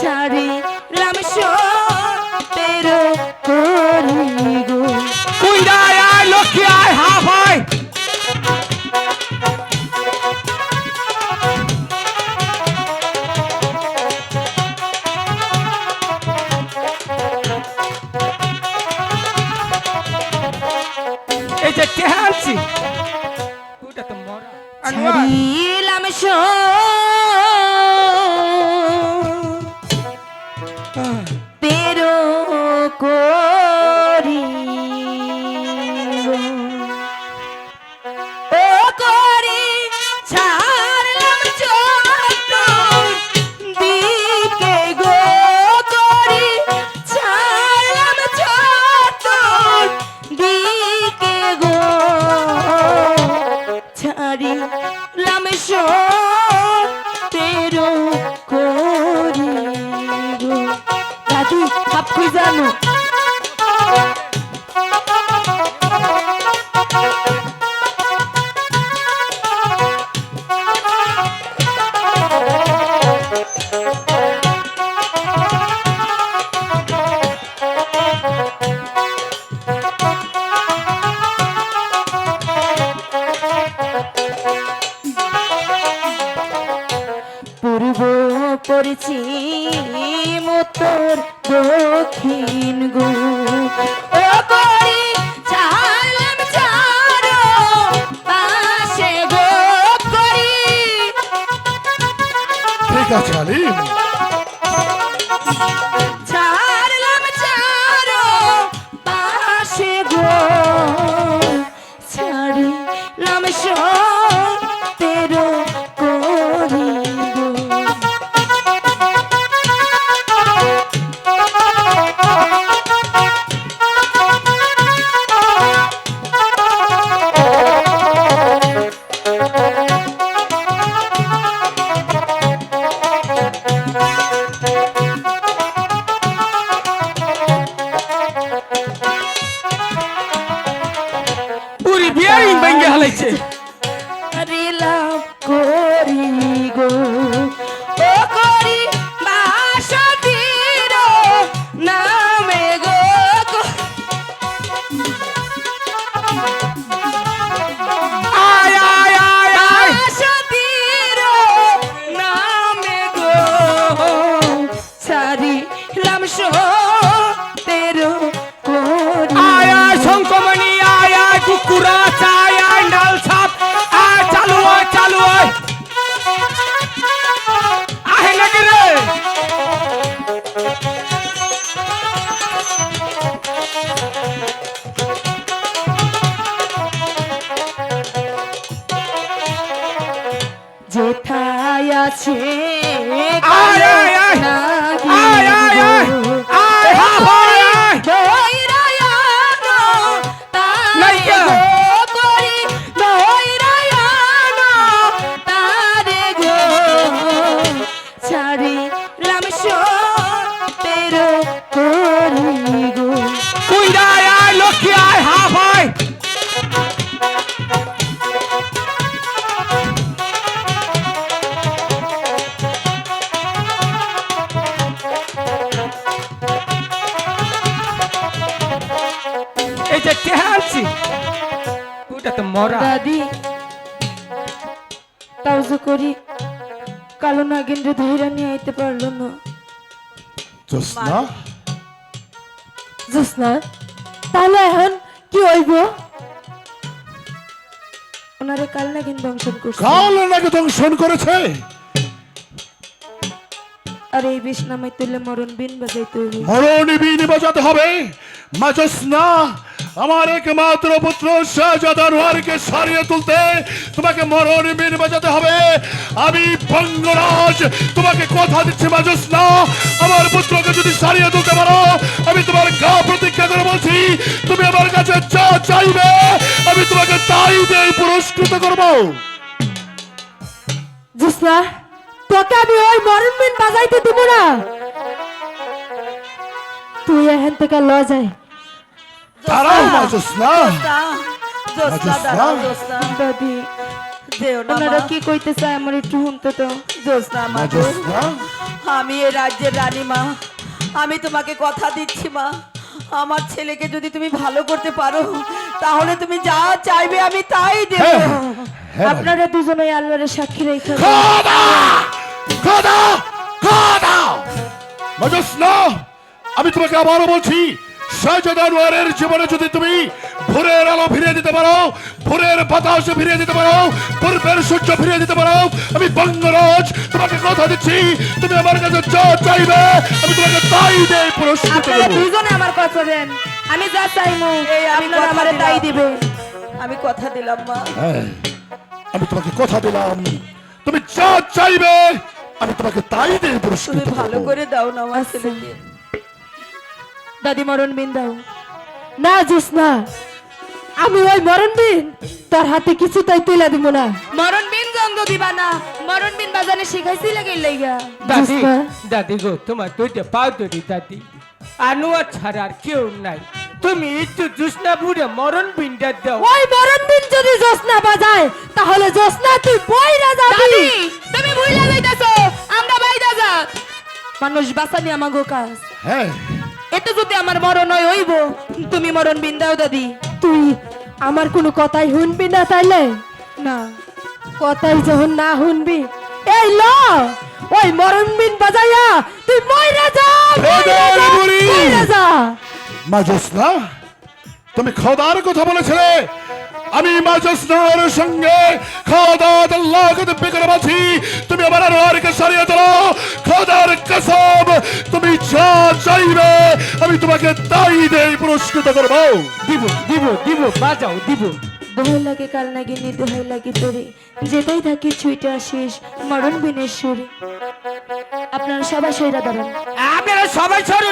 ছাড়িলাম সতের করি গো কুইরা আয় লক্ষ্মী আয় হাফ আয়। এই যে ওটা তো মরা ছাড়িলাম তেরো দক্ষিণ গো। ও করি ছাড়লাম চারো পাশে গো করি। ঠিক আছে আলিম। রিলাম আছে। আয় টেহালছি ওটা তো মরা। দাদি তাও যে করি কালো নাগেন্দ্র ধৈর্য নিয়ে আইতে পারল না। জোসনা জোসনা তাহলে এখন কি হইব? ওনারে কাল নাগিন দংশন করছে। কাল নাকি দংশন করেছে? আর এই বিষ নামাই তুললে মরণ বিন বাজাইতে হইব। মরণি বিনি বাজাতে হবে। মা জোসনা আমার একমাত্র পুত্র শাহজাদা নোয়ারকে সারিয়ে তুলতে তোমাকে মরণ বিন বাজাতে হবে। আমি বঙ্গরাজ, তোমাকে কথা দিচ্ছি মা জোসনা আমার পুত্রকে যদি সারিয়ে তুলতে পারো, আমি তোমার গা প্রতিজ্ঞা করে বলছি, তুমি আমার কাছে যা চাইবে, আমি তোমাকে তাই দিয়ে পুরস্কৃত করব। জোসনা, তোকে আমি ওই মরণ বাজাইতে দিব না। তুই এখান থেকে ল যায় দাঁড়াও মা জোসনা জোসনা, জোসনা, জোসনা? দাঁড়াও, জোসনা। দাদি ওনারা কি কইতে চায় আমার একটু শুনতে তো? জ্যোৎস্না মা আমি এ রাজ্যের রানী মা। আমি তোমাকে কথা দিচ্ছি মা। আমার ছেলেকে যদি তুমি ভালো করতে পারো তাহলে তুমি যা চাইবে আমি তাই দেব। হ্যাঁ, হ্যাঁ আপনারা দুজনে আল্লাহরের সাক্ষী রেখে খোদা খোদা খোদা। মা আমি তোমাকে আবারও বলছি শাহজাদা আনোয়ারের জীবনে যদি তুমি ভোরের আলো ফিরিয়ে দিতে পারো ভোরের বাতাস ফিরিয়ে দিতে পারো পূর্বের সূর্য ফিরিয়ে দিতে পারো আমি বঙ্গরাজ তোমাকে কথা দিচ্ছি তুমি আমার কাছে যা চাইবে আমি তোমাকে তাই দেই পুরস্কৃত আপনারা দুজনে আমার কথা দেন। আমি যা চাইমু এই আমি আপনারা কথা আমারে তাই দিবে আমি কথা দিলাম মা। হ্যাঁ, আমি তোমাকে কথা দিলাম। তুমি যা চাইবে আমি তোমাকে তাই দেই তুমি পুরস্কৃত ভালো করে দাও না আমার ছেলেকে। দাদি মরণ বিন দাও। না জোসনা আমি ওই মরণ বিন তোর হাতে কিছু তাই তুলে দিব না। মরণ বিন গন্ধ দিবা না। মরণ বিন বাজানে শিখাইছি লাগে লাইগা দাদি দাদি গো তোমার দুইটা পাও ধরি দাদি। আনোয়ার ছাড়া আর কেউ নাই। তুমি একটু জুসনাপুরে মরণ পিণ্ডা দাও। ওই মরণ বিন যদি জোসনা বাজায় তাহলে জোসনা তুই বই বইরা যাবি তুমি ভুইলা যাইতাছো আমরা বাইরা যা মানুষ বাঁচানি আমাগো কাজ। হ্যাঁ এটা যদি আমার মরণ হয় হইব। তুমি মরণ বিন্দাও দাদি। তুই আমার কোনো কথাই শুনবি না তাইলে? না। কথাই যখন না শুনবি এই ল ওই মরণ বিন বাজাইয়া তুই মইরা যা মইরা যা, মাজুস না? মা তুমি খোদার কথা বলেছিলে। আমি মা জ্যোৎস্নার সঙ্গে খোদা আল্লাহকে বলছি তুমি আমার আনোয়ারকে সরিয়ে দিলো খোদার কসম তুমি যা চাইবে আমি তোমাকে তাই দেই পুরস্কৃত করব। দিব দিব দিব বাজাও দিব। দোহাই লাগে কাল নাগিনি দোহাই লাগে তোরে। যেটাই থাকি ছুইটা শেষ মরণ বিনের সুরে। আপনারা সবাই সইরা দাঁড়ান আপনারা সবাই সব